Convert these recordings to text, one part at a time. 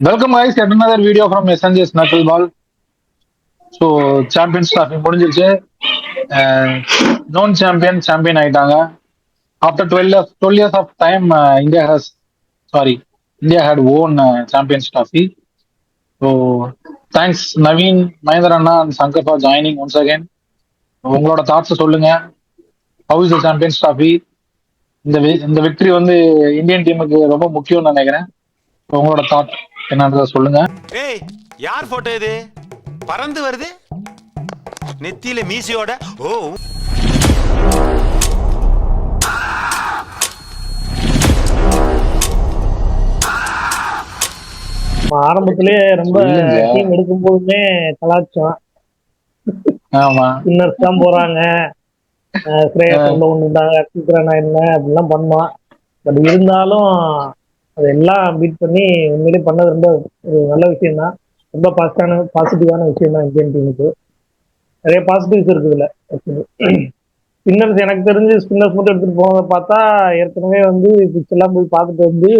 Welcome guys. Yet another video from SNJ's Knuckle ball so champions trophy முடிஞ்சிருச்சு. Known champion champion ஆயிட்டாங்க. After twelve years twelve years of time India has sorry India had won champions trophy so thanks Naveen Mahendra Anna and Shankar for joining once again உங்களோட thoughts சொல்லுங்க. How is the champions trophy இந்த இந்த victory வந்து Indian டீமுக்கு ரொம்ப முக்கியம்னு நினைக்கிறேன். உங்களோட தாட் என்னன்றத சொல்லுங்க. ஏய் யார் போட்டோ இது? பறந்து வருது? நெத்தியில மீசியோட? ஓ நம்ம ஆரம்பத்திலேயே ரொம்ப. டீம் எடுக்கும் போதுமே கலாச்சோம் ஆமா. இன்னர்ஸ் தான் போறாங்க. ஸ்ரேயா கொண்டு வந்துட்டாங்க சீக்கிரம் என்ன? அப்படிலாம் பண்ணோம் பட் இருந்தாலும் அதெல்லாம் பீட் பண்ணி உண்மையிலே பண்ணது ரொம்ப ஒரு நல்ல விஷயம் தான் ரொம்ப பாசிட்டிவான பாசிட்டிவான விஷயம் தான் இந்தியன் டீமுக்கு நிறைய பாசிட்டிவ்ஸ் இருக்குது ஸ்பின்னர்ஸ் எனக்கு தெரிஞ்சு ஸ்பின்னர்ஸ் மட்டும் எடுத்துட்டு போனதை பார்த்தா ஏற்கனவே வந்து பிச் எல்லாம் போய் பார்த்துட்டு வந்து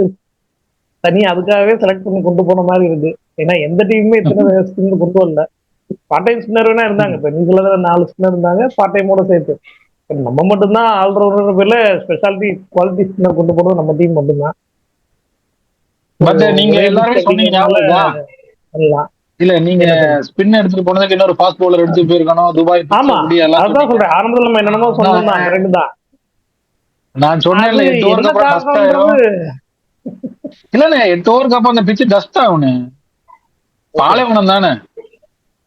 தனி அதுக்காகவே செலக்ட் பண்ணி கொண்டு போன மாதிரி இருக்கு. ஏன்னா எந்த டீமுமே இத்தனை ஸ்பின்னர் கொண்டு வரல. பார்ட் டைம் ஸ்பின்னர் வேணா இருந்தாங்க. இப்போ நியூசிலாந்து நாலு ஸ்பின்னர் இருந்தாங்க. பார்ட் டைமோட சேர்த்து. நம்ம மட்டும்தான் ஆல்ரவுண்டர் பேர்ல ஸ்பெஷாலிட்டி குவாலிட்டி ஸ்பின்னர் கொண்டு போறது நம்ம டீம் மட்டும்தான். பட் நீங்க எல்லாருமே சொன்னீங்க இல்ல. நீங்க ஸ்பின் எடுத்துட்டு போனதுக்கு இன்னொரு ஃபாஸ்ட் பவுலர் எடுத்து போயிருக்கணும். துபாய் ஆமா. எல்லாம் அதான். சொல்றேன். ஆரம்பத்துல நம்ம என்னென்னமோ சொன்னோம். கரெக்ட் தான். நான் சொன்னேன்ல அது எட்டு ஓவருக்கு என்ன அப்புறம் டஸ்ட் ஆயிரும். காரணம்ன்றது இல்ல எட்டு ஓவருக்கு அப்புறம் அந்த பிச்சு டஸ்ட் ஆகுனு பாலைவனம் தானே.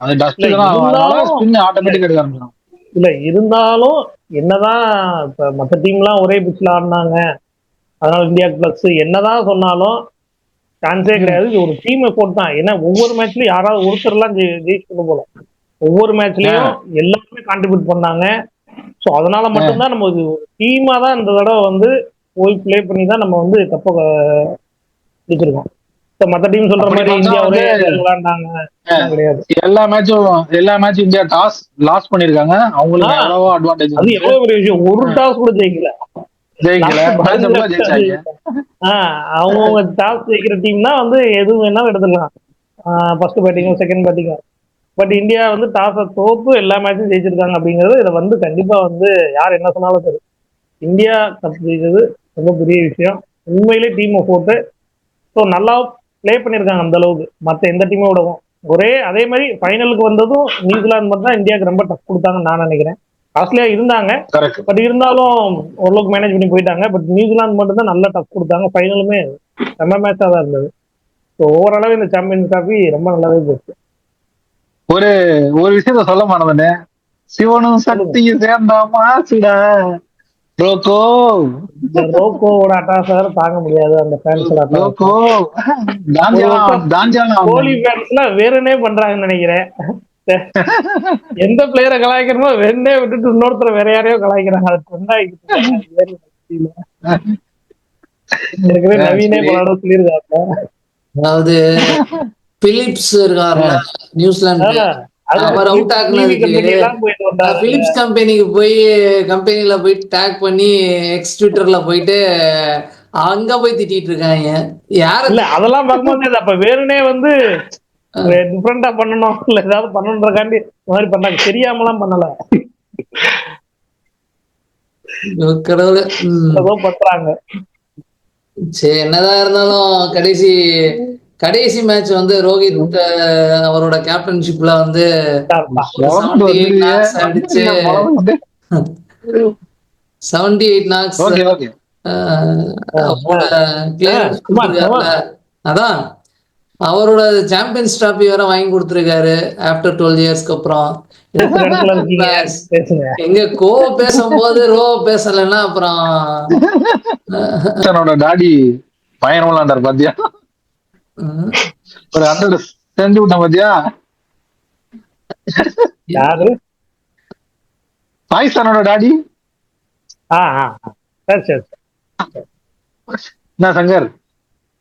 அது டஸ்ட் தான் ஸ்பின் ஆட்டோமேட்டிக் எடுக்க ஆரம்பிச்சிடும் இல்ல இருந்தாலும் என்னதான் இப்ப மத்த டீம்லாம் ஒரே பிச்சில் ஆடினாங்க. அதனால இந்தியா பிளஸ் என்னதான் சொன்னாலும் சான்ஸே கிடையாது. இது ஒரு டீம் எஃபோர்ட் தான். ஏன்னா ஒவ்வொரு மேட்ச்லயும் யாராவது ஒருத்தர்லாம் ஜெயி- ஜெயிச்சுட்டு போல ஒவ்வொரு மேட்ச்லயும் எல்லாருமே கான்ட்ரிபியூட் பண்ணாங்க. ஸோ அதனால மட்டும்தான் நம்ம இது டீமா தான் இந்த தடவை வந்து போய் ப்ளே பண்ணி தான் நம்ம வந்து கப்ப ஜெயிச்சிருக்கோம். இப்போ மற்ற டீம் சொல்ற மாதிரி பார்த்தா இந்தியா ஒரே வந்து- விளையாண்டாங்க. அதெல்லாம் கிடையாது. எல்லா மேட்சும் எல்லா மேட்சும் இந்தியா டாஸ் லாஸ் பண்ணிருக்காங்க அவங்களுக்கு அட்வான்டேஜ் அது எவ்வளவு பெரிய விஷயம். ஒரு டாஸ் கூட ஜெயிக்கல. அவங்கவுங்க டாஸ் ஜெயிக்கிற டீம்னா வந்து எது வேணாலும் எடுத்துக்கலாம் ஃபர்ஸ்ட் பேட்டிங்கும் செகண்ட் பேட்டிங்கும் பட் இந்தியா வந்து டாஸை தோத்து எல்லா மேட்சும் ஜெயிச்சிருக்காங்க அப்படிங்கிறது இதை வந்து கண்டிப்பா வந்து யார் என்ன சொன்னாலும் சரி இந்தியா கப் ஜெயிச்சது ரொம்ப பெரிய விஷயம். உண்மையிலே டீமை போட்டு ஸோ நல்லா ப்ளே பண்ணியிருக்காங்க அந்த அளவுக்கு. மற்ற எந்த டீமை விடவும். ஒரே அதே மாதிரி ஃபைனலுக்கு வந்ததும் நியூசிலாந்து மட்டும் தான் இந்தியாவுக்கு ரொம்ப டஃப் கொடுத்தாங்கன்னு நான் நினைக்கிறேன். ஆஸ்திரேலியா இருந்தாங்க. பட் இருந்தாலும் ஓரளவுக்கு மேனேஜ் பண்ணி போயிட்டாங்க. பட் நியூசிலாந்து மட்டும் தான் நல்லா டஃப் கொடுத்தாங்க. ஃபைனலுமே செம்ம மேட்சாக தான் இருந்தது. ஸோ ஓவராலாவே இந்த சாம்பியன்ஸ் டிராஃபி ரொம்ப நல்லாவே போச்சு. ஒரு ஒரு விஷயத்த சொல்ல மாட்டேன் சிவனும் சக்தியும் சேர்ந்தா மாசுடா. ரோக்கோ. இந்த ரோக்கோவோட அட்டாஸ் வேற தாங்க முடியாது. அந்த ஃபேன்ஸோட தாஞ்சாலாம் தாஞ்சாலாம் கோலி ஃபேன்ஸ்லாம் வேறனே பண்றாங்கன்னு நினைக்கிறேன். எந்த பிளேயரை கலாய்க்கிறமோ வெண்ணே விட்டுட்டு இன்னொருத்தர வேற யாரையோ கலாய்க்கிறாங்க. அது ட்ரெண்ட் நவீனே பல தடவை சொல்லியிருக்காங்க அதாவது பிலிப்ஸ் இருக்காருல்ல நியூசிலாந்து அவர் பிலிப்ஸ் கம்பெனிக்கு போய் கம்பெனில போய் டேக் பண்ணி எக்ஸ் ட்விட்டர்ல போயிட்டு அங்க போய் திட்டிட்டு இருக்காங்க. யார? இல்ல அதெல்லாம் பார்க்க முடியாது அப்ப வேணுனே வந்து டிஃப்ரெண்டா பண்ணணும். இல்ல ஏதாவது பண்ணணுன்றக்காண்டி இந்த மாதிரி பண்ணாங்க. தெரியாமலாம் பண்ணல. ஏதோ பண்றாங்க. சரி என்னதான் இருந்தாலும் கடைசி கடைசி மேட்ச் வந்து ரோஹித் அவரோட கேப்டன்ஷிப்ல வந்து உடம்பு 78 knocks வந்து அடிச்சு செவன்டி எயிட் நாக்ஸ். அதான். அவரோட சாம்பியன்ஸ் டிராபி வேற வாங்கி கொடுத்துருக்காரு ஆஃப்டர் டுவெல் இயர்ஸ்க்கு அப்புறம். எங்க கோ பேசும்போது ரோ பேசலைன்னா அப்புறம் தன்னோட டாடி பயணம் விளாண்டார் பாத்தியா? ஒரு ஹண்ட்ரட் செஞ்சு விட்டான் பாத்தியா? யாரு? பாகிஸ்தானோட டாடி. ஆ ஆ ஆ. சரி சரி சரி. என்ன சங்கர்?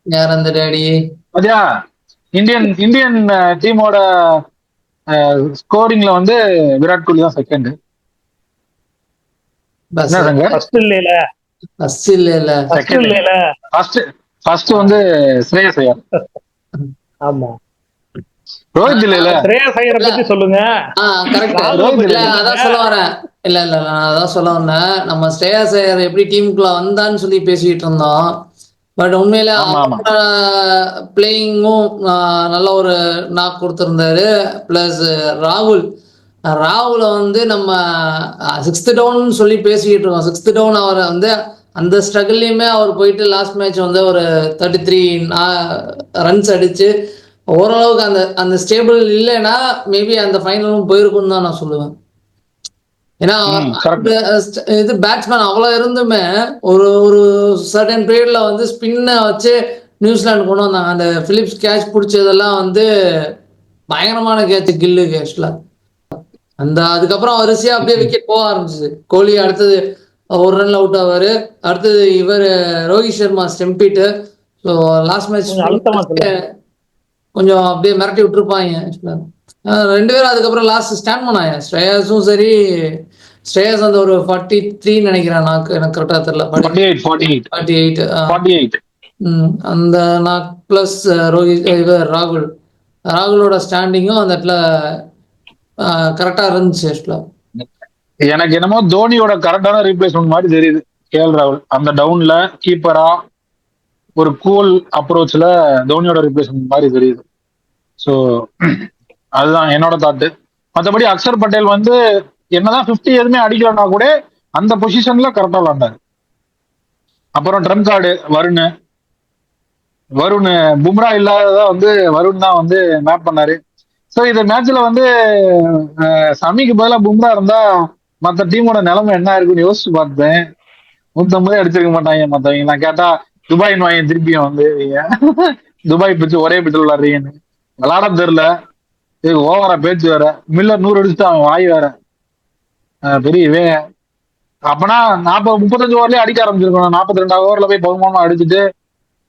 யார் அந்த டேடி? பாத்தியா? இந்தியன் இந்தியன் டீமோட ஸ்கோரிங்ல வந்து விராட் கோலி தான் செகண்ட் ஃபர்ஸ்ட் இல்லையில இல்ல ஃபர்ஸ்ட் இல்லையில ஃபர்ஸ்ட் ஃபர்ஸ்ட் வந்து ஸ்ரேயஸ் ஐயர் ஆமா. ரோஹித் இல்ல ஸ்ரேயஸ் ஐயரை பத்தி சொல்லுங்க. இல்ல அதான் சொல்ல வரேன். இல்ல இல்ல நான் அதான் சொல்ல வந்தேன். நம்ம ஸ்ரேயாஸ் ஐயர் எப்படி டீமுக்குள்ள வந்தான்னு சொல்லி பேசிட்டு இருந்தோம். பட் உண்மையில. பிளேயிங்கும் நல்ல ஒரு நாக் கொடுத்திருந்தாரு. பிளஸ் ராகுல். ராகுல வந்து நம்ம சிக்ஸ்த் டவுன் சொல்லி பேசிக்கிட்டு இருக்கோம். சிக்ஸ்த் டவுன் அவரை வந்து அந்த ஸ்ட்ரகிள்லையுமே அவர் போயிட்டு லாஸ்ட் மேட்ச் வந்து ஒரு தேர்ட்டி த்ரீ ரன்ஸ் அடிச்சு ஓரளவுக்கு அந்த அந்த ஸ்டேபிள் இல்லைன்னா மேபி அந்த ஃபைனலும் போயிருக்கும்னு தான் நான் சொல்லுவேன். ஏன்னா இது பேட்ஸ்மேன் அவ்வளோ இருந்துமே ஒரு ஒரு சர்டன் பீரியட்ல வந்து ஸ்பின்னை வச்சு நியூசிலாந்து கொண்டு வந்தாங்க. அந்த பிலிப்ஸ் கேட்ச் பிடிச்சதெல்லாம் வந்து பயங்கரமான கேட்ச் கில்லு கேட்ச்ல அந்த அதுக்கப்புறம் வரிசையா அப்படியே விக்கெட் போக ஆரம்பிச்சது. கோலி அடுத்தது ஒரு ரன்ல அவுட் ஆவாரு. அடுத்தது இவர் Rohit Sharma ஸ்டெம்பிட்டு. So last match. கொஞ்சம் அப்படியே மிரட்டி விட்டுருப்பாங்க. ரெண்டு பேரும் அதுக்கப்புறம் லாஸ்ட் ஸ்டாண்ட் பண்ணாங்க ஸ்ரேயாஸும் சரி ஸ்ரேயாஸ் அந்த ஒரு ஃபார்ட்டி த்ரீ நினைக்கிறேன் நாக்கு எனக்கு கரெக்டாக தெரியல. Forty eight forty eight forty eight அந்த நாக் ப்ளஸ் ரோஹித் இவர் ராகுல். ராகுலோட ஸ்டாண்டிங்கும் அந்த இடத்துல கரெக்டாக இருந்துச்சு ஆக்சுவலாக எனக்கு என்னமோ தோனியோட கரெக்டான ரீப்ளேஸ்மெண்ட் மாதிரி தெரியுது. கேஎல் ராகுல். அந்த டவுன்ல கீப்பரா ஒரு கூல் அப்ரோச்ல தோனியோட ரிப்ளேஸ்மெண்ட் மாதிரி தெரியுது. ஸோ அதுதான் என்னோட தாட்டு மற்றபடி அக்ஷர் பட்டேல் வந்து என்னதான் 50 எதுவுமே அடிக்கலன்னா கூட அந்த பொசிஷன்ல கரெக்டா விளாண்டாரு. அப்புறம் ட்ரம் கார்டு வருண். வருண் பும்ரா இல்லாததா வந்து வருண் தான் வந்து மேப் பண்ணாரு. ஸோ இந்த மேட்ச்ல வந்து சமிக்கு பதிலாக பும்ரா இருந்தா மற்ற டீமோட நிலைமை என்ன இருக்குன்னு யோசிச்சு பார்த்தேன். நூத்தம்பதே அடிச்சிருக்க மாட்டாங்க மற்றவங்க நான் கேட்டா துபாய் வாங்க திருப்பியும் வந்து துபாய் பிச்சு ஒரே பிச்சில் விளாடுறீங்கன்னு விளாட தெரியல. இது ஓவரா பேச்சு வேற. மில்லர் நூறு அடிச்சுட்டு அவன் வாய் வேற. பெரிய இவன். அப்பனா நாற்பது முப்பத்தஞ்சு ஓவர்லயே அடிக்க ஆரம்பிச்சிருக்கணும். நாற்பத்தி ரெண்டாவது ஓவர்ல போய் பகுமானமா அடிச்சுட்டு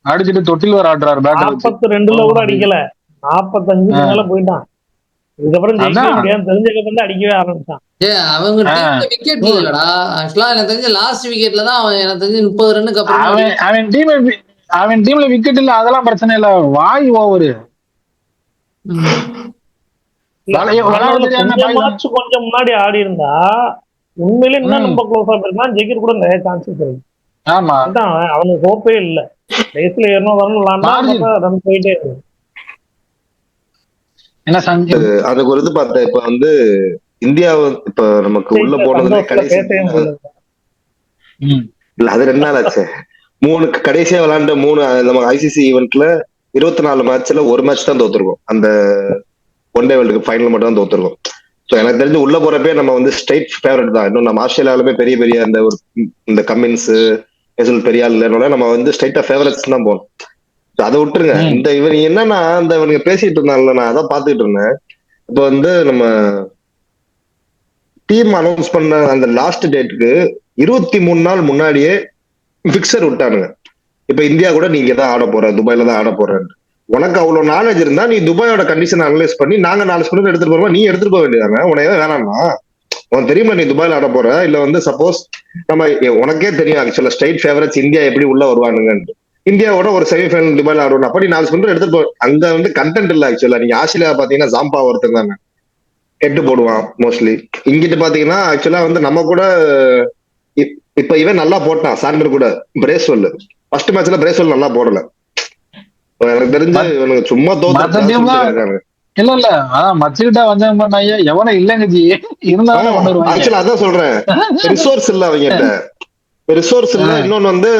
அடிச்சுட்டு தொட்டில் வேற ஆடுறாரு பேட்டர் நாற்பத்தி ரெண்டுல கூட அடிக்கல. நாற்பத்தஞ்சுக்கு மேல போயிட்டான். இதுக்கப்புறம் தெரிஞ்சதுக்கு வந்து அடிக்கவே ஆரம்பிச்சான். ஏ அவங்க. விக்கெட் இல்லடா. ஆக்சுவலா எனக்கு தெரிஞ்ச லாஸ்ட் விக்கெட்ல தான் அவன் எனக்கு தெரிஞ்சு முப்பது ரன்னுக்கு அப்புறம் அவன் அவன் டீம் அவன் டீம்ல விக்கெட் இல்ல அதெல்லாம் பிரச்சனை இல்ல. வாய் ஓவரு கொஞ்சம் முன்னாடி ஆடி இருந்தா உண்மையிலே இன்னும். ரொம்ப க்ளோஸா போயிருக்கலாம் ஜெயிக்கிற கூட நிறைய சான்சஸ் இருக்கு. ஆமா. அதான் அவன் அவனுக்கு ஹோப்பே இல்ல. ரேஸ்ல ரன் Margin. விளாண்டா ரன் போயிட்டே இருக்கு அதுக்கு ஒரு இது பார்த்தேன். இப்ப வந்து இந்தியா இப்ப நமக்கு உள்ள போனதுல சந்தோஷத்துல கடைசி. இல்ல அது ரெண்டு நாள் ஆச்சு. மூணு கடைசியா விளையாண்ட மூணு நம்ம ஐசிசி ஈவெண்ட்ல இருபத்தி நாலு மேட்ச்ல ஒரு மேட்ச் தான் தோத்துருக்கோம். அந்த ஒன் டே வேர்ல்டுக்கு ஃபைனல் மட்டும் தான் தோத்துருக்கோம். ஸோ எனக்கு தெரிஞ்சு உள்ள போறப்பே நம்ம வந்து ஸ்ட்ரைட் ஃபேவரட் தான். இன்னும் நம்ம ஆஸ்திரேலியாலுமே பெரிய பெரிய அந்த ஒரு இந்த கம்மின்ஸ் பெரிய ஆள் இல்லைனால நம்ம வந்து ஸ்ட்ரைட்டா ஃபேவரட்ஸ் தான் So அதை விட்டுருங்க. இந்த இவன் என்னன்னா இந்த இவனுங்க பேசிட்டு இருந்தாங்கல்ல நான் அதான் பாத்துக்கிட்டு இருந்தேன். இப்போ வந்து நம்ம டீம் அனௌன்ஸ் பண்ண அந்த லாஸ்ட் டேட்டுக்கு இருபத்தி மூணு நாள் முன்னாடியே பிக்சர் விட்டானுங்க. இப்ப இந்தியா கூட நீங்க தான் ஆட போற துபாயில தான் ஆட போறேன் உனக்கு அவ்வளவு நாலேஜ் இருந்தா நீ துபாயோட கண்டிஷன் அனலைஸ் பண்ணி நாங்க நாலு ஸ்பின்னர் எடுத்துட்டு போறோம் நீ எடுத்துட்டு போக வேண்டியதானே உனக்கு வேணாம்னா? உனக்கு தெரியுமா நீ துபாயில ஆட போற? இல்ல வந்து சப்போஸ் நம்ம உனக்கே தெரியும் ஆக்சுவலா ஸ்ட்ரைட் ஃபேவரட்ஸ் இந்தியா எப்படி உள்ள வருவானுங்கன்னு இந்தியாவோட ஒரு செமிஃபைனல் துபாயில ஆடுவோம். அப்ப நீ நாலு ஸ்பின்னர் எடுத்துட்டு போ. அங்க வந்து கண்டென்ட் இல்ல ஆக்சுவலா நீங்க ஆஸ்திரேலியா பாத்தீங்கன்னா ஜாம்பா ஒருத்தர் தானே. எட்டு போடுவான் மோஸ்ட்லி இங்கிட்டு பாத்தீங்கன்னா ஆக்சுவலா வந்து நம்ம கூட இப்- இப்ப இவன் நல்லா போட்டான் சாண்டர் கூட. பிரேஸ்வெல் ஃபர்ஸ்ட் மேட்ச்ல பிரேஸ்வெல் நல்லா போடல. எனக்கு தெரிஞ்சு இவனுக்கு சும்மா தோத்து இல்ல இல்ல. அதான் மச்சுக்கிட்டா வந்தாங்க பண்ணாங்க எவனும் இல்லைங்க ஜி. இருந்தாலும் அதான் சொல்றேன். ரிசோர்ஸ் இல்ல அவங்ககிட்ட ரிசோர்ஸ் இல்ல. இன்னொன்னு வந்து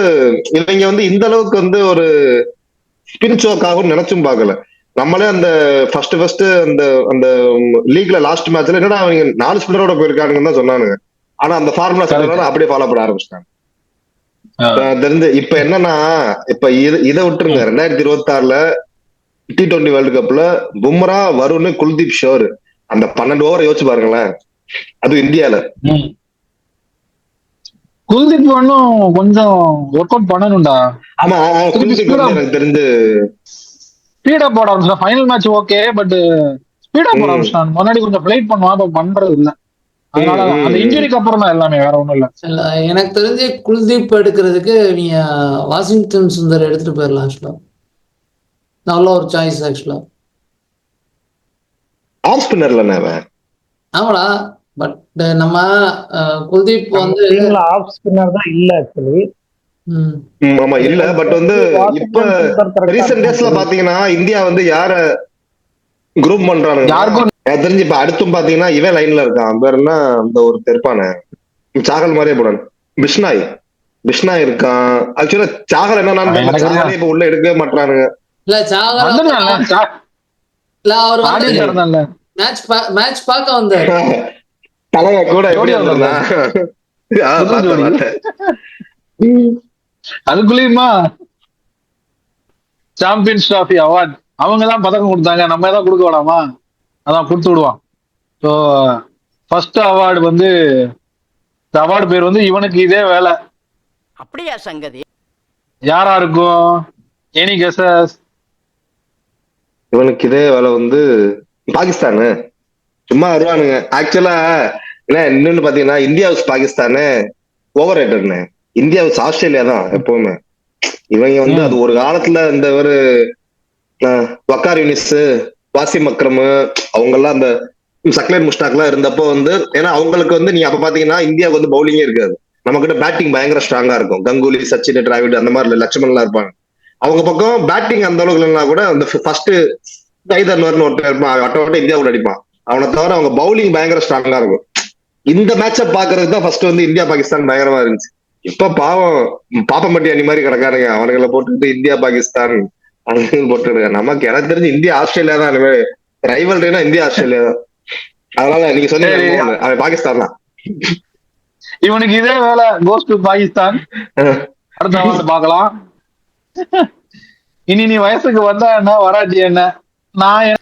இவங்க வந்து இந்த அளவுக்கு வந்து ஒரு ஸ்பின் சோக் ஆகும் நினைச்சும் பார்க்கல. நம்மளே அந்த ஃபர்ஸ்ட் ஃபர்ஸ்ட் அந்த அந்த லீக்ல லாஸ்ட் மேட்ச்ல என்னடா அவங்க நாலு ஸ்பின்னரோட போயிருக்கானுங்கன்னு தான் சொன்னானுங்க. ஆனா அந்த ஃபார்முலா Correct. அப்படியே ஃபாலோ பண்ண ஆரம்பிச்சிட்டாங்க. தெரிஞ்சு இப்ப என்னன்னா இப்ப இது இதை விட்டுருங்க. ரெண்டாயிரத்தி இருபத்தி ஆறுல டி டுவெண்டி வேர்ல்டு கப்ல பும்ரா வருண் குல்தீப் ஷோர். அந்த பன்னெண்டு ஓவர் யோசிச்சு பாருங்களேன். அது இந்தியால. குல்தீப் ஒன்னும் கொஞ்சம் ஒர்க் அவுட் பண்ணணும்டா. ஆமா எனக்கு தெரிஞ்சு. ஸ்பீடா போட ஆரம்பிச்சிட்டான். ஃபைனல் மேட்ச் ஓகே பட் ஸ்பீடா போட ம். ஆரம்பிச்சிட்டான். முன்னாடி கொஞ்சம் பிளைட் பண்ணுவான் இப்ப பண்றது இல்ல. அதனால அந்த. இன்ஜுரிக்கு அப்புறம் தான் எல்லாமே வேற ஒண்ணும் இல்ல. இல்ல, எனக்கு தெரிஞ்சு குல்தீப் எடுக்கிறதுக்கு நீங்க வாஷிங்டன் சுந்தர் எடுத்துட்டு போயிடலாம் ஆக்சுவலா நல்ல ஒரு சாய்ஸ் ஆக்சுவலா ஆஃப் ஸ்பின்னர்ல அவன். ஆமாடா. பட் நம்ம அஹ், குல்தீப் வந்து ஆஃப் ஸ்பின்னர் தான் இல்ல ஆக்சுவலி ஆமா இல்ல பட் வந்து இப்ப ரீசெண்ட் டேஸ்ல பாத்தீங்கன்னா இந்தியா வந்து யார குரூப் பண்றானுங்க? யாருக்கும் தெரிஞ்சு இப்ப அடுத்தும் பாத்தீங்கன்னா இவன் லைன்ல இருக்கான். பேர் என்ன? இந்த ஒரு தெருப்பானே சாகல் மாதிரியே போடான் பிஷ்னாய். பிஷ்னாய் இருக்கான். ஆக்சுவலா சாகல் என்னன்னா சாகலே இப்ப உள்ள எடுக்கவே மாட்டானுங்க இல்ல சாகர் வந்துடலாம்ல சா- இல்ல அவர் மேட்ச் மேட்ச் பார்க்க வந்தாரு. தலைவ கூட எப்படி. அதுக்குள்ளயுமா சாம்பியன்ஸ் டிராஃபி அவார்ட் அவங்க தான் பதக்கம் கொடுத்தாங்க. நம்ம ஏதாவது கொடுக்க வேணாமா? அதான் கொடுத்து விடுவான். ஸோ ஃபர்ஸ்ட் அவார்டு வந்து இந்த அவார்டு பேர் வந்து இவனுக்கு இதே வேலை. அப்படியா சங்கதி? யாரா இருக்கும்? எனி கெசஸ் இவனுக்கு இதே வேலை வந்து பாகிஸ்தானு. சும்மா வருவானுங்க. ஆக்சுவலா என்ன இன்னொன்னு பாத்தீங்கன்னா இந்தியா பாகிஸ்தானு ஓவர் ரேட்டர்னு இந்தியா ஆஸ்திரேலியா தான் எப்பவுமே. இவங்க வந்து அது ஒரு காலத்துல இந்த ஒரு வக்கார் யூனிஸ் வாசிம் அக்ரம் அவங்க எல்லாம் அந்த சக்லேர் முஸ்டாக் எல்லாம் இருந்தப்போ வந்து ஏன்னா அவங்களுக்கு வந்து நீ அப்ப பாத்தீங்கன்னா இந்தியாவுக்கு வந்து பவுலிங்கே இருக்காது. நம்ம கிட்ட பேட்டிங் பயங்கர ஸ்ட்ராங்கா இருக்கும். கங்குலி சச்சின் டிராவிட் அந்த மாதிரி லட்சுமண் எல்லாம் இருப்பாங்க. அவங்க பக்கம் பேட்டிங் அந்த அளவுக்கு இல்லைன்னா கூட அந்த ஃபர்ஸ்ட் கைதர்னு ஒருத்தர் இருப்பான். வட்ட இந்தியாவுல அடிப்பான். அவனை தவிர அவங்க பவுலிங் பயங்கர ஸ்ட்ராங்கா இருக்கும். இந்த மேட்சை பாக்குறதுக்கு தான் ஃபர்ஸ்ட் வந்து இந்தியா பாகிஸ்தான் பயங்கரமா இருந்துச்சு. இப்ப பாவம் பாப்பம்பட்டி அணி மாதிரி கிடக்காருங்க அவனுங்களை போட்டுக்கிட்டு இந்தியா பாகிஸ்தான் அப்படின்னு போட்டுருக்க நமக்கு எனக்கு தெரிஞ்சு இந்தியா ஆஸ்திரேலியா தான் இனிமே. ரைவல்ரினா இந்தியா ஆஸ்திரேலியா தான். அதனால நீங்க. சொன்னீங்க பாகிஸ்தான் தான். இவனுக்கு இதே வேலை கோஸ் டு பாகிஸ்தான். அடுத்த அவார்டு பார்க்கலாம். இனி நீ வயசுக்கு வந்தா என்ன வராட்டி என்ன? நான்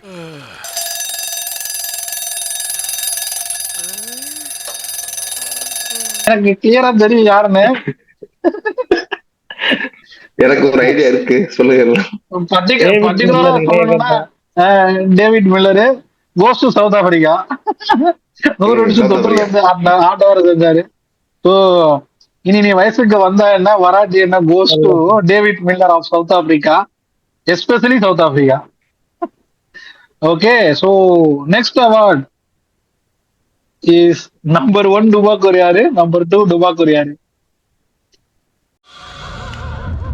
எனக்கு கிளியரா தெரியும் யாருன்னு. எனக்கு ஒரு ஐடியா இருக்கு. சொல்லுங்க David Miller goes to South Africa நூறு நிமிஷம் சவுத் தொட்டில் இருந்து ஆட்ட- ஆட்ட வர செஞ்சாரு. ஸோ இனி நீ வயசுக்கு வந்தா என்ன வராட்டி என்ன goes to David Miller of South Africa especially South Africa okay so next award is number one டுபாக்கூர் யாரு நம்பர் டூ டுபாக்கூர் யாரு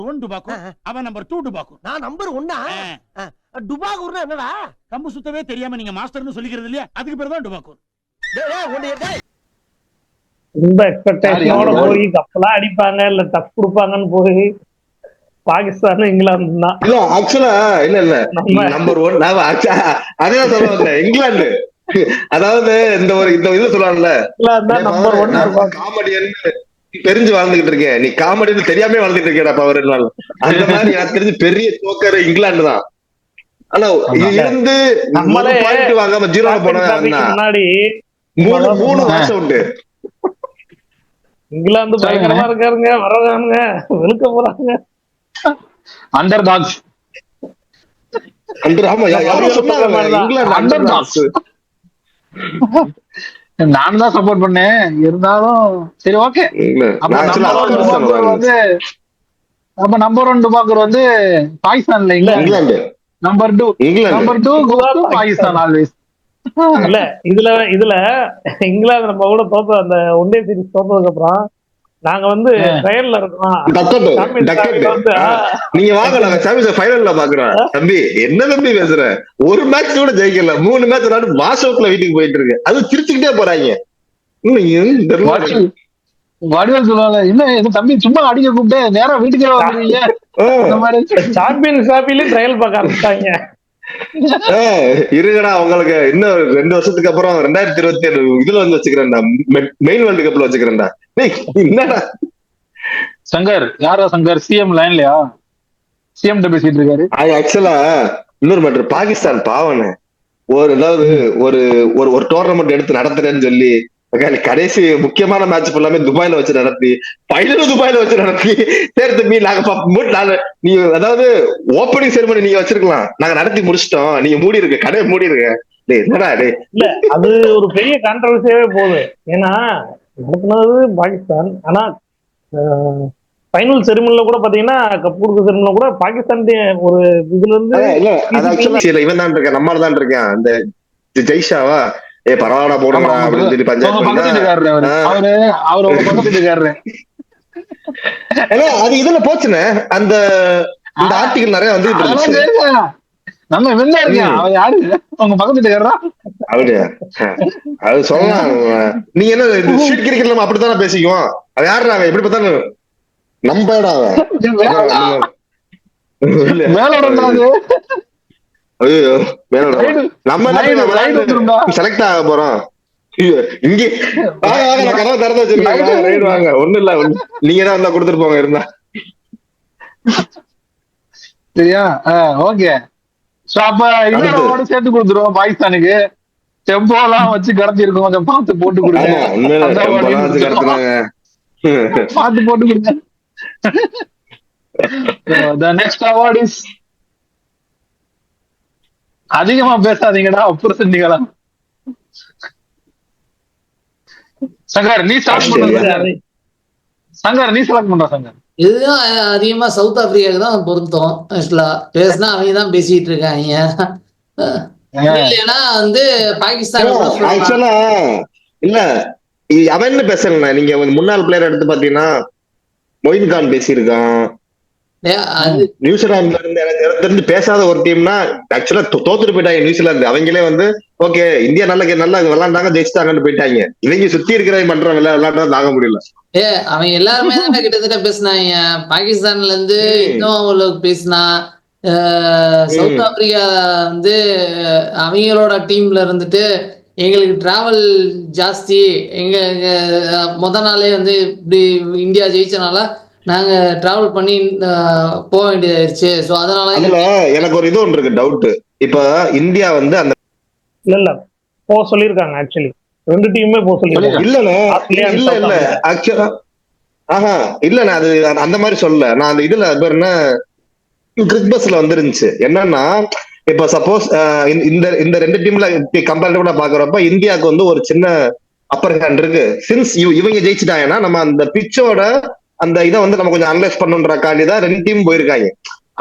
ஒன் டுபாக்கு அவன் நம்பர் டூ டுபாக்கு நான் நம்பர் ஒன்னா டுபாகூர்னா என்னடா? கம்பு சுத்தவே தெரியாம நீங்க மாஸ்டர்னு சொல்லிக்கிறது இல்லையா? அதுக்கு பேர் தான் டுபாக்கூர் ரொம்ப எக்ஸ்பெக்டேஷனோட? போய் கப்பலா அடிப்பாங்க இல்ல டஃப் கொடுப்பாங்கன்னு போய் பாகிஸ்தான் இங்கிலாந்து தான் இல்ல ஆக்சுவலா இல்ல இல்ல. நம்ம- நம்பர் ஒன் அதே சொல்ல வந்தேன். இங்கிலாந்து. அதாவது இந்த ஒரு இந்த இது ஒன் காமெடியன் தெரிஞ்சு வாழ்ந்துகிட்டு இருக்கேன் நீ காமெடின்னு தெரியாம வாழ்ந்துட்டு இருக்கேடா பவர் அந்த மாதிரி எனக்கு தெரிஞ்சு பெரிய சோக்கர் இங்கிலாந்து தான். ஆனா இருந்து நம்மளே பாயிண்ட் வாங்காம ஜீரோ போனவன் முன்னாடி மூணு மூணு வாஷ் அவுட் இங்கிலாந்து பயங்கரமா இருக்காருங்க வர்றாங்க வெளுக்க போறாங்க. அண்டர் டாக்ஸ் அந்த ஆமா யாரோ சொன்னாங்க இங்கிலாந்து அண்டர் Underdogs. நானும் தான் சப்போர்ட் பண்ணேன். இருந்தாலும் சரி ஓகே அப்ப நம்பர் ஒன் டுபாக்கூர் வந்து அப்ப நம்பர் ஒன் டுபாக்கூர் வந்து பாகிஸ்தான்ல இல்ல England. Number two England. Number two Pakistan always இல்ல இதுல இதுல இங்கிலாந்து நம்ம கூட தோத்த அந்த ஒன் டே சீரிஸ் தோத்ததுக்கு அப்புறம் நாங்க வந்து ட்ரையல்ல இருக்கோம். நீங்க வாங்க நாங்க சாம்பியன்ஸ் ஃபைனல்ல பாக்குறோம். தம்பி என்ன தம்பி பேசுற? ஒரு மேட்ச் கூட ஜெயிக்கல. மூணு மேட்ச் விளையாண்டு மாஸ் அவுட்ல வீட்டுக்கு போயிட்டு இருக்கு. அது சிரிச்சுக்கிட்டே போறாங்க. வடிவேல் சொல்லுவாங்க என்ன இது தம்பி சும்மா அடிக்க கூப்பிட்டு நேரா வீட்டுக்கே வந்துருவீங்க சாம்பியன்ஸ் டிராபிலையும் ட்ரையல் பார்க்க ஆரம்பிச்சிட்டாங்க. ஆ, இருங்கடா உங்களுக்கு இன்னும் ரெண்டு வருஷத்துக்கு அப்புறம் ரெண்டாயிரத்தி இருபத்தி ஏழு இதுல வந்து வச்சுக்கிறேன்டா. மெயின் வேர்ல்டு கப்ல வச்சுக்கிறேன்டா. என்னடா? சங்கர் யாரா சங்கர்? சிஎம் லைன்லயா சிஎம் பேசிட்டு இருக்காரு. ஆக்சுவலா இன்னொரு மேட்ரு பாகிஸ்தான் பாவனே. ஒரு ஏதாவது ஒரு ஒரு ஒரு டோர்னமெண்ட் எடுத்து நடத்துறேன்னு சொல்லி கடைசி முக்கியமான மேட்ச் எல்லாமே துபாயில வச்சு நடத்தி ஃபைனலும் துபாயில வச்சு நடத்தி சரி தம்பி நாங்க ப- மூ- நாங்க நீ அதாவது ஓப்பனிங் செரிமனி நீங்க வச்சிருக்கலாம். நாங்க நடத்தி முடிச்சிட்டோம். நீங்க மூடி இருக்க கடையை மூடி இருக்க டேய் என்னடா டேய் இல்ல அது ஒரு பெரிய கான்ட்ரவர்சியாவே போகுது. ஏன்னா நடத்துனது பாகிஸ்தான். ஆனா ஃபைனல் செரிமனில கூட பாத்தீங்கன்னா கப் கொடுக்க செரிமனில கூட பாகிஸ்தான் ஒரு இதுல இருந்து இல்ல இவன் தான் இருக்கேன். நம்மால தான் இருக்கேன். அந்த ஜெய்ஷாவா? ஏ பரவாயில்ல ஆமா. அப்படின்னு சொல்லி பஞ்சாயத்து அவரு. அவரு அவரு உங்க பக்கத்து வீட்டுக்காரரு ஏன்னா, அது இதுல போச்சுனே அந்த இந்த ஆர்டிகல் நிறைய அதெல்லாம் இருந்துச்சு. நம்ம வெளில இருக்கேன் அவன் யாரு? உங்க பக்கத்து அப்படியா? அது சொல்லலாம். நீ என்ன ஸ்ட்ரீட் கிரிக்கெட்ல நம்ம அப்படித்தானே பேசிக்குவோம்? அது யாருடா அவன்? எப்படி பார்த்தாலும் நம்படா அவன். இல்ல. ஐயோ நம்ம. செலக்ட் ஆக போறோம்? இங்க. வாங்க வாங்க நான் கதவை திறந்து வச்சிருக்கேன். Line- ரைடு வாங்க. ஒண்ணும் இல்ல ஒண்ணு- நீங்க தான் வந்தா கொடுத்துட்டு போங்க இருந்தா. சரியா? ஓகே. சோ அப்ப இன்னொரு சேர்த்து கொடுத்துருவோம் பாகிஸ்தானுக்கு. டெம்போ எல்லாம் வச்சு கடத்தி இருக்கோம் கொஞ்சம் பார்த்து போட்டு கொடுங்க. பார்த்து போட்டு கொடுங்க. த நெக்ஸ்ட் அவார்ட் இஸ் அதிகமா பேசாதீங்கடா அப்புறம் செஞ்சீங்களா சங்கர் நீ செலக்ட் பண்ண. சங்கர். நீ செலக்ட் பண்ற சங்கர் இதுதான் அதிகமா சவுத் ஆப்பிரிக்காவுக்கு தான் பொருத்தம் ஆக்சுவலா பேசினா அவங்க தான் பேசிட்டு இருக்காங்க இல்லைன்னா வந்து பாகிஸ்தான். ஆக்சுவலா இல்ல அவன் என்ன பேசல நீங்க முன்னாள் பிளேயர் எடுத்து பாத்தீங்கன்னா மொயின் கான் பேசியிருக்கான் நியூசிலாந்துல இருந்து எனக்கு தெரிஞ்சு பேசாத ஒரு டீம்னா ஆக்சுவலா தோத்துட்டு போயிட்டாங்க நியூசிலாந்து. அவங்களே வந்து ஓகே இந்தியா நல்ல நல்லா விளையாண்டாங்க ஜெயிச்சிட்டாங்கன்னு போயிட்டாங்க. இவங்க சுத்தி இருக்கிறவங்க பண்ற விளையா விளையாட்டா தாங்க முடியல. ஏ அவன் எல்லாருமே தானே கிட்டத்தட்ட பேசினாங்க. பாகிஸ்தான்ல இருந்து. இன்னும் பேசினா சவுத். ஆப்பிரிக்கா வந்து அவங்களோட டீம்ல இருந்துட்டு எங்களுக்கு டிராவல் ஜாஸ்தி. எங்க முத நாளே வந்து இப்படி இந்தியா ஜெயிச்சனால நாங்க டிராவல் பண்ணி போக வேண்டியதாயிருச்சு. ஸோ அதனால அதுல எனக்கு ஒரு இது ஒன்று இருக்கு டவுட் இப்ப இந்தியா வந்து அந்த இல்ல இல்ல. போக சொல்லியிருக்காங்க ஆக்சுவலி ரெண்டு டீமுமே போக சொல்லியிருக்காங்க. and இல்ல இல்ல. Africa. ஆக்சுவலா ஆஹா. இல்லண்ணே அது அந்த- மாதிரி சொல்லல. நான் அந்த இதுல அது பேர் என்ன? கிறிஸ்பஸ்ல வந்துருந்துச்சு. என்னன்னா இப்ப சப்போஸ் இந்த இந்த ரெண்டு டீம்ல கம்பேரிட்டிவா பாக்குறப்ப இந்தியாவுக்கு வந்து ஒரு சின்ன அப்பர் ஹேண்ட் இருக்கு. சின்ஸ் இவங்க ஜெயிச்சிட்டாங்கன்னா நம்ம அந்த பிச்சோட அந்த இதை வந்து நம்ம கொஞ்சம் அனலைஸ் பண்ணுன்றக்காண்டி தான் ரெண்டு டீம் போயிருக்காங்க.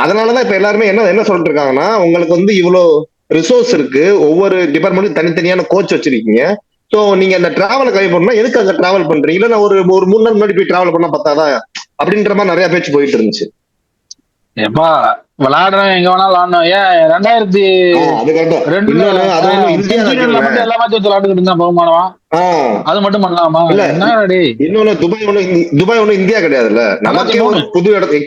அதனாலதான் இப்ப எல்லாருமே என்ன என்ன சொல்லிட்டு இருக்காங்கன்னா உங்களுக்கு வந்து இவ்வளவு ரிசோர்ஸ் இருக்கு ஒவ்வொரு டிபார்ட்மெண்ட்டும் தனித்தனியான கோச் வச்சிருக்கீங்க. ஸோ நீங்க அந்த டிராவலை கம்மி பண்ணா எதுக்கு அங்க டிராவல் பண்றீங்க? இல்ல நான் ஒரு ஒரு மூணு நாள் முன்னாடி போய் டிராவல் பண்ணா பத்தாதா? அப்படின்ற மாதிரி நிறைய பேச்சு போயிட்டு இருந்துச்சு. எப்பா விளையாடுறோம் எங்க வேணாலும் விளையாடணும். ஏன் ரெண்டாயிரத்தி ரெண்டு எல்லா மேட்ச் வச்சு விளையாண்டுட்டு இருந்தா பகுமானமா அது மட்டும் பண்ணலாமா? இல்ல. என்ன இன்னொன்னு துபாய் ஒண்ணு துபாய் ஒண்ணு இந்தியா கிடையாதுல்ல. நமக்கே புது இடத்து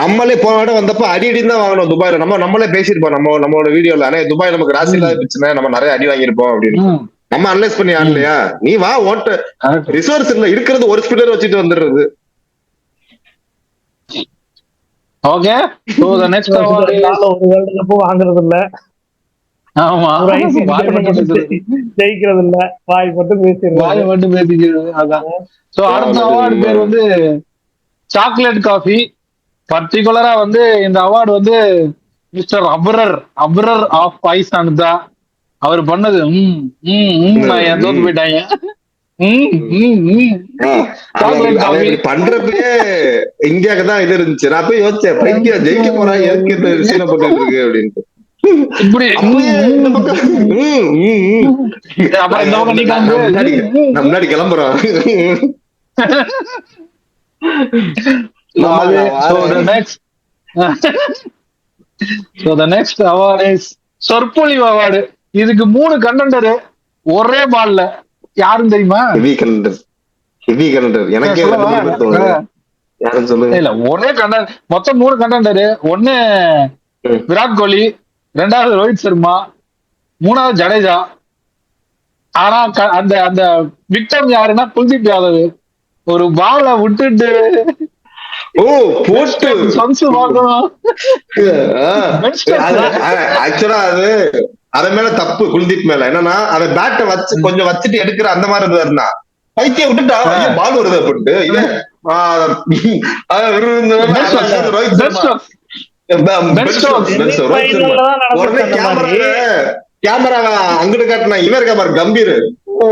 நம்மளே போன இடம் வந்தப்ப அடி அடி தான் வாங்கணும் துபாயில. நம்ம நம்மளே பேசியிருப்போம். நம்ம நம்மளோட வீடியோல ஆனா துபாய் நமக்கு ராசி இல்லாத பிரச்சனை நம்ம நிறைய அடி வாங்கியிருப்போம் அப்படின்னு. நம்ம அனலைஸ் பண்ணி ஆடலையா? நீ வா ஓட்ட. ரிசோர்ஸ் இல்ல இருக்கிறது ஒரு ஸ்பின்னர் வச்சுட்டு வந்துடுறது. Okay so the next award ஒரு வேர்ல்டு கப் வாங்குறது இல்ல ஆமா. வாய். ஜெயிக்கிறது இல்ல வாய் மட்டும் வாய் பேசிடுறாங்க மட்டும் பேசிக்கிறது. அதான். சோ அடுத்த அவார்டு. பேர் வந்து சாக்லேட் காஃபி பர்டிகுலரா வந்து இந்த அவார்டு வந்து மிஸ்டர் அப்ரர் அப்ரர் ஆஃப் பாகிஸ்தான் தான். அவர் பண்ணது. ம் ம் ம் நான் என் தோத்து போயிட்டாங்க? பண்றப்பயே இந்தியாவுக்கு தான் இது இருந்துச்சு. நான் போய் யோசிச்சேன் பைத்தியம் ஜெயிக்க போறான் எதுக்கு இந்த சீனை போட்டுட்டு இருக்கு அப்படின்ட்டு. முன்னாடி கிளம்புறோம் சொற்பொழிவு அவார்டு இதுக்கு மூணு கண்டெண்டரு ஒரே பால்ல யாரும் தெரியுமா? ஹெவி கண்டர். ஹெவி கண்டர். எனக்கே யாரும் சொல்லுங்க. இல்ல ஒரே கண்டன் மொத்தம் மூணு கண்டெண்டரு ஒண்ணு ம். விராட் கோலி ரெண்டாவது ரோஹித் சர்மா மூணாவது ஜடேஜா. ஆனா அந்த அந்த விக்டம் யாருன்னா குல்தீப் யாதவ். ஒரு பால விட்டுட்டு ஓ போட்டு. சம்சு பார்க்கணும். ஆக்சுவலா அது அவன் மேல தப்பு குல்தீப் மேல. என்னன்னா அவன் பேட்டை வச்சு கொஞ்சம் வச்சுட்டு எடுக்கிற அந்த மாதிரி இருந்தா பைத்தியம் விட்டுட்டா பால் வருது அப்படின்ட்டு. கேமரா அங்கிட்டு காட்டினா இவன் இருக்கா பாரு கம்பீர்.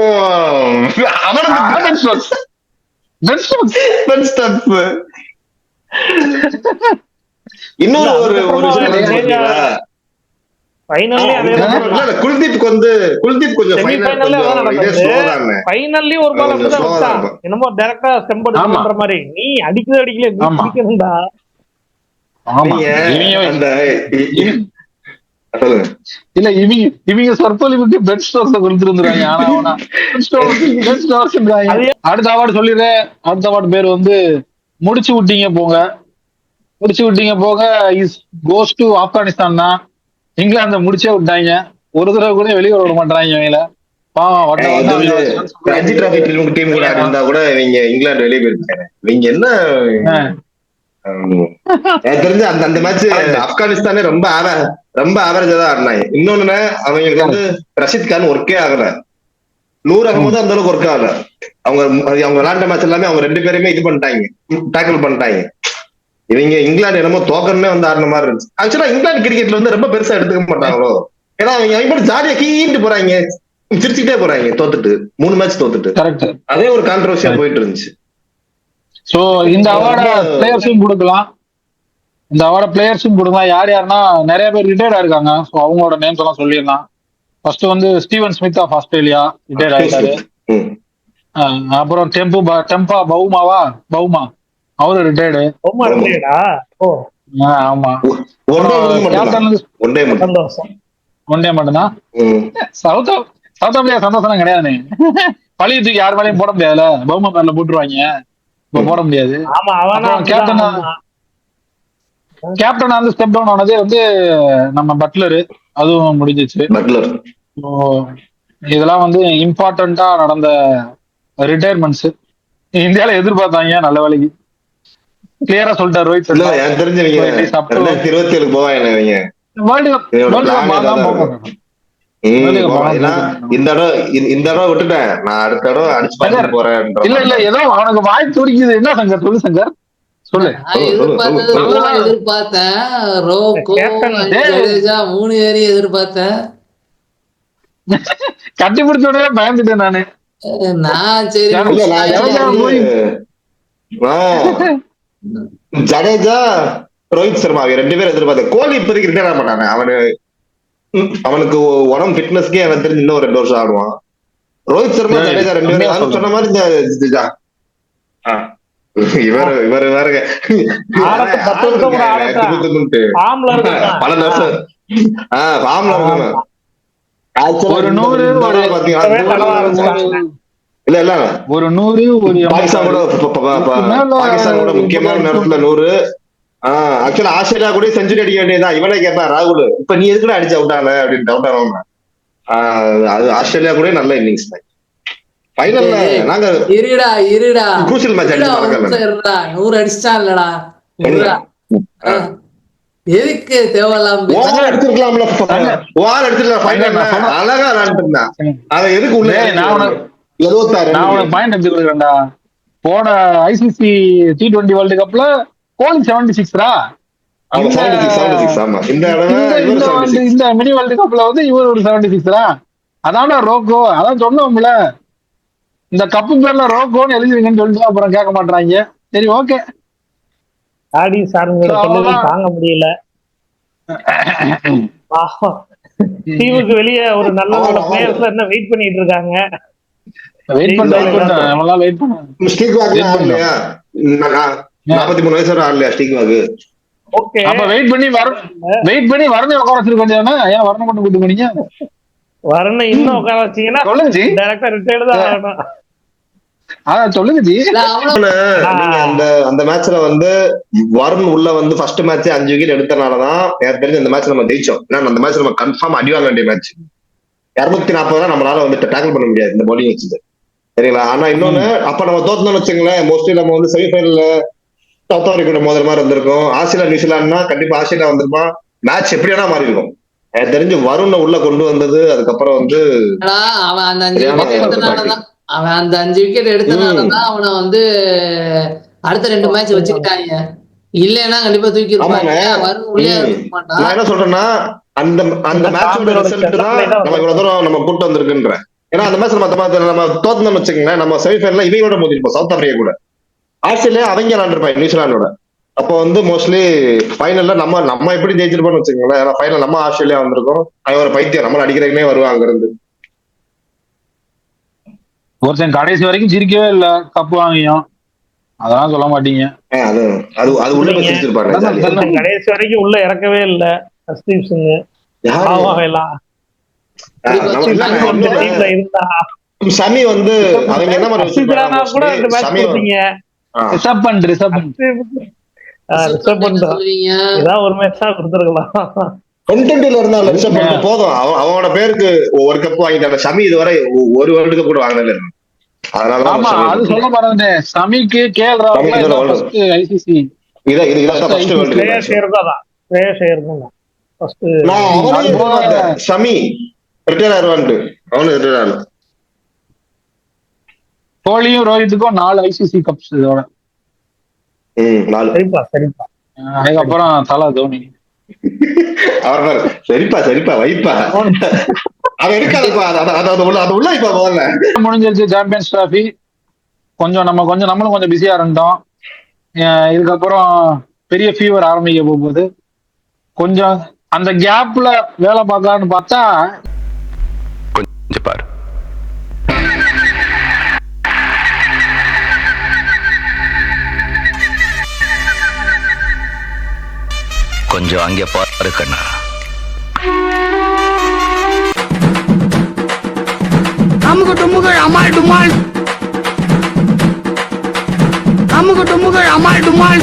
இன்னொரு ஒரு ஒரு விஷயம் குல்தீப்க்கு வந்து குல்தீப் கொஞ்சம் செமி final ஃபைனல்ல கொஞ்சம் இதே slow தானே. ஃபைனல்லி ஒரு பால் அப்படிதான். என்னமோ டைரக்டா ஸ்டெம்ப் அடிக்கிற மாதிரி. நீ அடிக்கவே அடிக்கல நீ. அடிக்கணும்டா. இல்ல இவங்க இவங்க சொற்பொழிவுக்கு பென் ஸ்டோக்ஸ் கொடுத்துருந்துறாங்க ஆனா அடுத்த அவார்டு சொல்லிடுறேன். அடுத்த அவார்டு பேர் வந்து முடிச்சு விட்டீங்க போங்க. முடிச்சு விட்டீங்க போக இஸ் கோஸ் டு ஆப்கானிஸ்தான் தான். இங்கிலாந்த முடிச்சே விட்டாங்க. ஒரு தடவை கூட வெளியே விட மாட்டாங்க இவங்கள. ரஞ்சி டீம் கூட ஆடி இருந்தா கூட இவங்க இங்கிலாந்து வெளியே போயிருக்காங்க இவங்க என்ன தெரிஞ்சு அந்த அந்த மேட்ச் ஆப்கானிஸ்தானே ரொம்ப ஆவ- ரொம்ப ஆவரேஜா தான் ஆடினாங்க. இன்னொன்னு அவங்களுக்கு வந்து ரஷித் கான் ஒர்க்கே ஆகல. நூறு அகமது அந்த அளவுக்கு ஒர்க் ஆகல. அவங்க அவங்க விளையாண்ட மேட்ச் எல்லாமே அவங்க ரெண்டு பேருமே இது பண்ணிட்டாங்க. டேக்கிள் பண்ணிட்டாங்க. இவங்க இங்கிலாந்து என்னமோ தோக்கணுமே வந்து ஆடின மாதிரி இருந்துச்சு. ஆக்சுவலா இங்கிலாந்து கிரிக்கெட்ல வந்து ரொம்ப பெருசா எடுத்துக்க மாட்டாங்களோ? ஏன்னா அவங்க அவங்க மட்டும் ஜாலியா கீண்டு போறாங்க? சிரிச்சுட்டே போறாங்க தோத்துட்டு. மூணு மேட்ச் தோத்துட்டு. கரெக்ட் அதே ஒரு கான்ட்ரவர்சியா போயிட்டு இருந்துச்சு. சோ இந்த அவார்ட பிளேயர்ஸும் கொடுக்கலாம். இந்த அவார்ட பிளேயர்ஸும் கொடுக்கலாம். யார் யாருன்னா நிறைய பேர் ரிட்டையர்ட் ஆயிருக்காங்க. ஸோ அவங்களோட நேம்ஸ் எல்லாம் சொல்லிடலாம். ஃபர்ஸ்ட் வந்து Steven Smith of Australia retired ஆயிருக்காரு அப்புறம் டெம்பு ப- டெம்பா பவுமாவா பவுமா அவரு ரிட்டையர்டு ரொம்ப ஓ. ஆமா. ஒன் டே மட்டும் கேப்டன் ஒன் டே மட்டும். சந்தோஷம். ஒன் டே மட்டும்தான். சவுத் சவுத் ஆப்பிரிக்கா சந்தோஷம் கிடையாது பழைய தூக்கி யார் மேலயும் போட முடியாதுல பவுமா பேர்ல போட்டுருவாங்க. இப்ப போட முடியாது. ஆமா அவனா அப்புறம் கேப்டன். கேப்டன் வந்து ஸ்டெப் டவுன் ஆனதே வந்து நம்ம பட்லரு அதுவும் முடிஞ்சிச்சு. இதெல்லாம் வந்து இம்பார்ட்டண்டா நடந்த ரிட்டையர்மெண்ட்ஸ் இந்தியால எதிர்பார்த்தாங்க நல்ல வேலைக்கு. கிளியரா சொல்லிட்டாரு ரோஹித் இல்ல எனக்கு தெரிஞ்சவங்க ரெண்டாயிரத்தி இருபத்தி ஏழுக்கு போவாங்க ஏன்னா இந்த தடவை இந்த- தடவை விட்டுட்டேன். நான் அடுத்த தடவை அடிச்சு பார்த்துட்டு போறேன் இல்ல இல்ல ஏதோ அவனுக்கு வாய் துடிக்குது. என்ன சங்கர்? சொல்லு சங்கர். சொல்லு. எதிர்பார்த்தேன். ரோகோ. ஜடேஜா மூணு பேரையும் எதிர்பார்த்தேன். கட்டி பிடிச்ச உடனே பயந்துட்டேன் நானு. நான் சரி ஜடேஜா. ஜடேஜா ரோஹித் சர்மா ரெண்டு பேரும் எதிர்பார்த்தேன் கோலி இப்போதைக்கு ரிட்டையர் ஆக மாட்டாங்க அவனு அவனுக்கு உடம்பு ஃபிட்னஸ்க்கே எனக்கு தெரிஞ்சு இன்னும் ரெண்டு வருஷம் ஆடுவான். ரோஹித் சர்மா ஜடேஜா ரெண்டு பேரும் அவன் சொன்ன மாதிரி ஆ. இவர் இவர் வேறங்க. பல வருஷம் ஆ ஃபார்ம்ல ஒரு நூறு, பாத்தீங்கன்னா. இல்ல இல்ல. ஒரு நூறு ஒரு பாகிஸ்தான் கூட பாகிஸ்தான் முக்கியமான நேரத்துல நூறு. ஆஹ் ஆக்சுவலா ஆஸ்திரேலியா கூட செஞ்சுரி அடிக்க வேண்டியதுதான். இவனே கேட்பான் ராகுல். இப்ப நீ எதுக்குள்ள அடிச்சு அவுட் ஆகல அப்படின்னு டவுட் ஆனவங்க அது ஆஸ்திரேலியா கூட நல்ல இன்னிங்ஸ் தான் ஃபைனல்ல நாங்க இருடா இருடா. match இருடா, அடிச்சு நூறு அடிச்சிட்டான் இல்லடா. எதுக்கு தேவையில்லாம? ஓவர் அடிச்சிருக்கலாம்ல ஓவர் அடிச்சிருக்கலாம் நான் சொல்றேன். அழகா விளையாண்டு இருந்தான் அவன் எதுக்கு உள்ள நான் எழுபத்தாறு நான் உனக்கு பாயிண்ட் எடுத்து கொடுக்குறேன்டா. போன ஐசிசி டி டுவெண்ட்டி வேர்ல்டு கப்ல கோலி செவன்டி சிக்ஸ்ரா இந்த மினி வேர்ல்டு கப்ல வந்து இவர் ஒரு செவன்டி சிக்ஸ்ரா அதான்டா ரோக்கோ. அதான் சொன்னோம்ல. இந்த கப்பு பேர்ல ரோக்கோன்னு எழுதிருங்கன்னு சொல்லிட்டு அப்புறம் கேட்க மாட்டாங்க சரி ஓகே ஆடி அவ்வளவுதான். தாங்க முடியல. டீமுக்கு வெளியே ஒரு நல்ல பிளேயர்ஸ் என்ன வெயிட் பண்ணிட்டு இருக்காங்க? வெயிட் பண்ண வெயிட் பண்ண. நம்மளாம் வெயிட் ஸ்டீக் வாக் பண்ணலாம். நாற்பத்தி மூணு வயசு வரை ஆடலையா ஸ்டீக் வாக் ஓகே அப்ப வெயிட் பண்ணி வர வெயிட் பண்ணி வரணும் உட்கார வச்சிருக்க வேண்டியதானே ஏன் வரணும் மட்டும் கூட்டு போனீங்க? வரணும் இன்னும் உட்கார வச்சீங்கன்னா சொல்லுங்க ஜி. டைரக்டா ரிட்டையர்டு தான் ஆகணும். அதான் சொல்லுங்க ஜி. அந்த அந்த மேட்ச்ல வந்து வருண் உள்ள வந்து ஃபர்ஸ்ட் மேட்ச் அஞ்சு விக்கெட் எடுத்தனாலதான் எனக்கு தெரிஞ்சு இந்த மேட்ச் நம்ம ஜெயிச்சோம். ஏன்னா அந்த மேட்ச் நம்ம கன்ஃபார்ம் அடி வாங்க வேண்டிய மேட்ச் இருநூத்தி நாற்பது தான் நம்மளால வந்து டேக்கிள் பண்ண முடியாது. இந்த bowling வச்சுட்டு. சரிங்களா? ஆனா இன்னொன்னு அப்ப நம்ம தோத்தோம்னு வச்சுங்களேன் மோஸ்ட்லி நம்ம வந்து செமிஃபைனல்ல சவுத் ஆப்பிரிக்கா மோதல் மாதிரி வந்திருக்கும். ஆஸ்திரேலியா நியூசிலாந்துனா கண்டிப்பா ஆஸ்திரேலியா வந்திருப்பான் மேட்ச் எப்படி வேணா மாறி இருக்கும் எனக்கு தெரிஞ்சு வருண உள்ள கொண்டு வந்தது அதுக்கப்புறம் வந்து அவன் அந்த அஞ்சு விக்கெட் எடுத்தனாலதான் அவன் வந்து அடுத்த ரெண்டு மேட்ச் வச்சுக்கிட்டாங்க. இல்லைன்னா கண்டிப்பா தூக்கி நான் என்ன சொல்றேன்னா அந்த அந்த மேட்சோட ரிசல்ட் செட்டப்ல தான் நம்ம இவ்வளவு தூரம் நம்ம கூட்டு வந்திருக்குன்ற. ஏன்னா அந்த மேட்ச் நம்ம நம்ம நம்ம தோத்தோம்னு வச்சுக்கோங்களேன் நம்ம செமிஃபைனல்ல இவங்களோட மோதிருப்போம் சவுத் ஆப்பிரிக்கா கூட. ஆஸ்திரேலியா அவங்க விளாண்டுருப்பாங்க நியூசிலாண்டோட. அப்போ வந்து மோஸ்ட்லி ஃபைனல்ல நம்ம நம்ம எப்படி ஜெயிச்சிருப்போம்னு வச்சுக்கோங்களேன் ஏன்னா ஃபைனல் நம்ம ஆஸ்திரேலியா வந்திருக்கோம். அவன் ஒரு பைத்தியம் நம்மள அடிக்கிறதுக்குனே வருவான் அங்க இருந்து ஒருத்தன் கடைசி வரைக்கும் சிரிக்கவே இல்ல கப்பு வாங்கியும். அதெல்லாம் சொல்ல மாட்டீங்க. அது அது அது உள்ள கடைசி வரைக்கும் உள்ள இறக்கவே இல்ல ஹர்ஷ்தீப் சிங் எல்லாம் சமி வந்து அவங்க என்ன மாதிரி சமி ரிசர்வ் ஒரு மேட்ச் கொடுத்துருக்கலாம். கண்டென்ட்ல இருந்தா பண்ட் போதும். அவன் அவனோட பேருக்கு ஒரு கப் வாங்கிட்டாங்க ஷமி இதுவரை ஒரு வேர்ல்டு கப் கூட வாங்கினது இல்ல. அதனாலதான் ரிட்டையர் ஆயிருவான்ட்டு. அவனு ரிட்டையர் ஆகல கோலியும் ரோஹித்துக்கும் நாலு ஐசிசி கப்ஸ் இதோட ம் நாலு. சரிப்பா சரிப்பா. அதுக்கப்புறம் தலா தோனி. அவர் சரிப்பா சரிப்பா வைப்பா. அவன் எடுக்காதப்பா அது- உள்ள அது உள்ள இப்ப முதல்ல. முடிஞ்சிருச்சு சாம்பியன்ஸ் டிராஃபி கொஞ்சம் நம்ம கொஞ்சம் நம்மளும் கொஞ்சம் பிஸியா இருந்தோம் இதுக்கப்புறம் பெரிய ஃபீவர் ஆரம்பிக்க போகுது. கொஞ்சம் அந்த கேப்ல வேலை பார்க்கலான்னு பார்த்தா கொஞ்சம் பாரு. கொஞ்சம் அங்கே பாரு கண்ணா. அமுக டுமுகள் அமால் டுமால். அமுக டுமுகள் அமால் டுமால்.